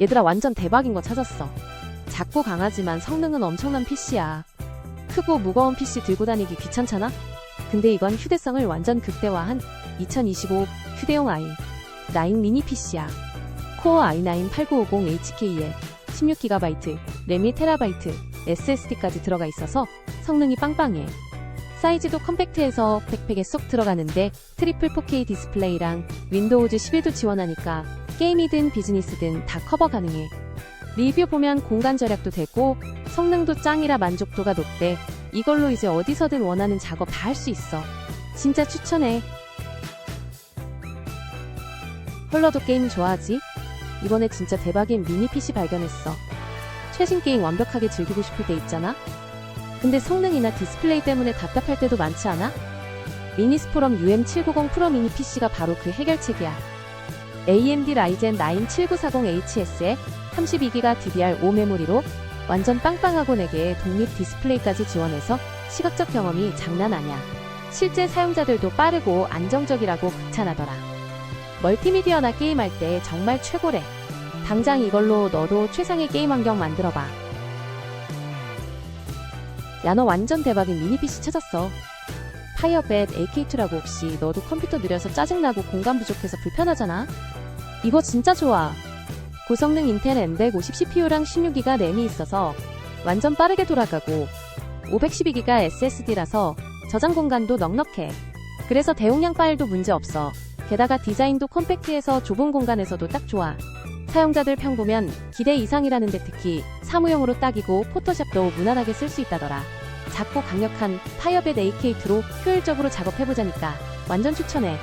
얘들아 완전 대박인 거 찾았어. 작고 강하지만 성능은 엄청난 PC야. 크고 무거운 PC 들고 다니기 귀찮잖아? 근데 이건 휴대성을 완전 극대화한 2025 휴대용 i9 미니 PC야. 코어 i9 8950HK에 16GB, 램이 테라바이트, SSD까지 들어가 있어서 성능이 빵빵해. 사이즈도 컴팩트해서 백팩에 쏙 들어가는데 트리플 4K 디스플레이랑 윈도우즈 11도 지원하니까 게임이든 비즈니스든 다 커버 가능해. 리뷰 보면 공간 절약도 되고 성능도 짱이라 만족도가 높대. 이걸로 이제 어디서든 원하는 작업 다 할 수 있어. 진짜 추천해. 홀러도 게임 좋아하지? 이번에 진짜 대박인 미니 PC 발견했어. 최신 게임 완벽하게 즐기고 싶을 때 있잖아? 근데 성능이나 디스플레이 때문에 답답할 때도 많지 않아? 미니스포럼 UM790 프로 미니 PC가 바로 그 해결책이야. AMD 라이젠 9 7940HS에 32기가 DDR5 메모리로 완전 빵빵하고 4개의 독립 디스플레이까지 지원해서 시각적 경험이 장난 아니야. 실제 사용자들도 빠르고 안정적이라고 극찬하더라. 멀티미디어나 게임할 때 정말 최고래. 당장 이걸로 너도 최상의 게임 환경 만들어봐. 야, 너 완전 대박인 미니 PC 찾았어. 파이어벳 AK2라고 혹시 너도 컴퓨터 느려서 짜증나고 공간 부족해서 불편하잖아? 이거 진짜 좋아. 고성능 인텔 M150 CPU랑 16기가 램이 있어서 완전 빠르게 돌아가고 512기가 SSD라서 저장 공간도 넉넉해. 그래서 대용량 파일도 문제 없어. 게다가 디자인도 컴팩트해서 좁은 공간에서도 딱 좋아. 사용자들 평 보면 기대 이상이라는데 특히 사무용으로 딱이고 포토샵도 무난하게 쓸 수 있다더라. 작고 강력한 파이어벳 AK2로 효율적으로 작업해보자니까 완전 추천해.